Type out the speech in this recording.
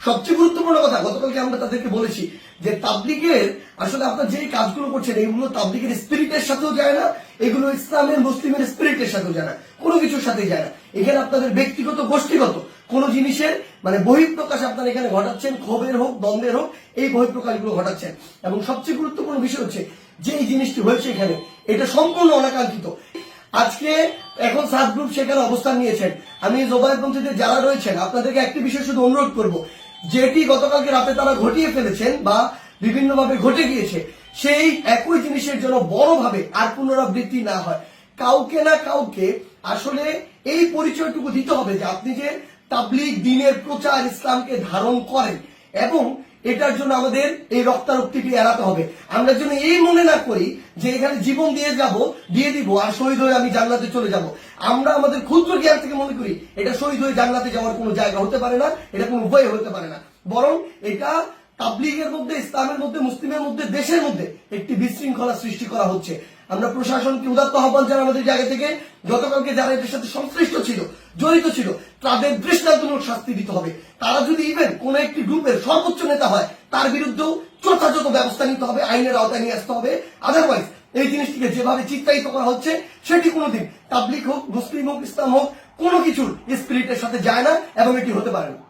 সবচেয়ে গুরুত্বপূর্ণ কথা, গতকালকে আমরা তাদেরকে বলেছি যে তাবলিগের আসলে আপনার যে কাজগুলো করছেন এগুলো তাবলিগের স্পিরিটের সাথেও যায় না, এগুলো ইসলামের, মুসলিমের স্পিরিটের সাথেও যায় না, কোনো কিছুর সাথে যায় না। এখানে আপনাদের ব্যক্তিগত, গোষ্ঠীগত কোন জিনিসের মানে বহিঃপ্রকাশ আপনারা এখানে ঘটাচ্ছেন, ক্ষোভের হোক, দ্বন্দ্বের হোক, এই বহিঃপ্রকাশগুলো ঘটাচ্ছেন। এবং সবচেয়ে গুরুত্বপূর্ণ বিষয় হচ্ছে যে এই জিনিসটি হয়েছে এখানে, এটা সম্পূর্ণ অনাকাঙ্ক্ষিত। আজকে এখন সাত গ্রুপ সেখানে অবস্থান নিয়েছেন। আমি জোবাইপন্থীদের যারা রয়েছেন, আপনাদেরকে একটি বিষয় শুধু অনুরোধ করব যেটি গতকালকে রাতে তারা ঘটিয়ে ফেলেছেন বা বিভিন্নভাবে ঘটে গিয়েছে, সেই একই জিনিসের জন্য বড়ভাবে আর পুনরাবৃত্তি না হয়। কাউকে না কাউকে আসলে এই পরিচয়টুকু দিতে হবে যে আপনি যে তাবলিগ দিনের প্রচার ইসলামকে ধারণ করেন এবং এটার জন্য আমাদের এই রক্তারক্তিটি এড়াতে হবে। আমরা যেন এই মনে না করি যে এখানে জীবন দিয়ে যাব, দিয়ে দিব আর শহীদ হয়ে আমি জান্নাতে চলে যাব। আমরা আমাদের ক্ষুদ্র জ্ঞান থেকে মনে করি এটা শহীদ হয়ে জান্নাতে যাওয়ার কোনো জায়গা হতে পারে না, এটা কোনো উপায় হতে পারে না। বরং এটা তাবলিগের মধ্যে, ইসলামের মধ্যে, মুসলিমের মধ্যে, দেশের মধ্যে একটি বিশৃঙ্খলা সৃষ্টি করা হচ্ছে। আমরা প্রশাসনকে উদাত্ত আহ্বান জানাই আমাদের জায়গা থেকে। গতকালকে যারা এদের সাথে সংশ্লিষ্ট ছিল, জড়িত ছিল, তাদের দৃষ্টান্তমূলক শাস্তি দিতে হবে। তারা যদি ইভেন কোন একটি গ্রুপের সর্বোচ্চ নেতা হয়, তার বিরুদ্ধেও যথাযথ ব্যবস্থা নিতে হবে, আইনের আওতায় নিয়ে আসতে হবে। আদারওয়াইজ এই জিনিসটিকে যেভাবে চিত্রায়িত করা হচ্ছে, সেটি কোনোদিন তাবলিক হোক, মুসলিম হোক, ইসলাম হোক, কোনো কিছুর স্পিরিটের সাথে যায় না, এবং এটি হতে পারে না।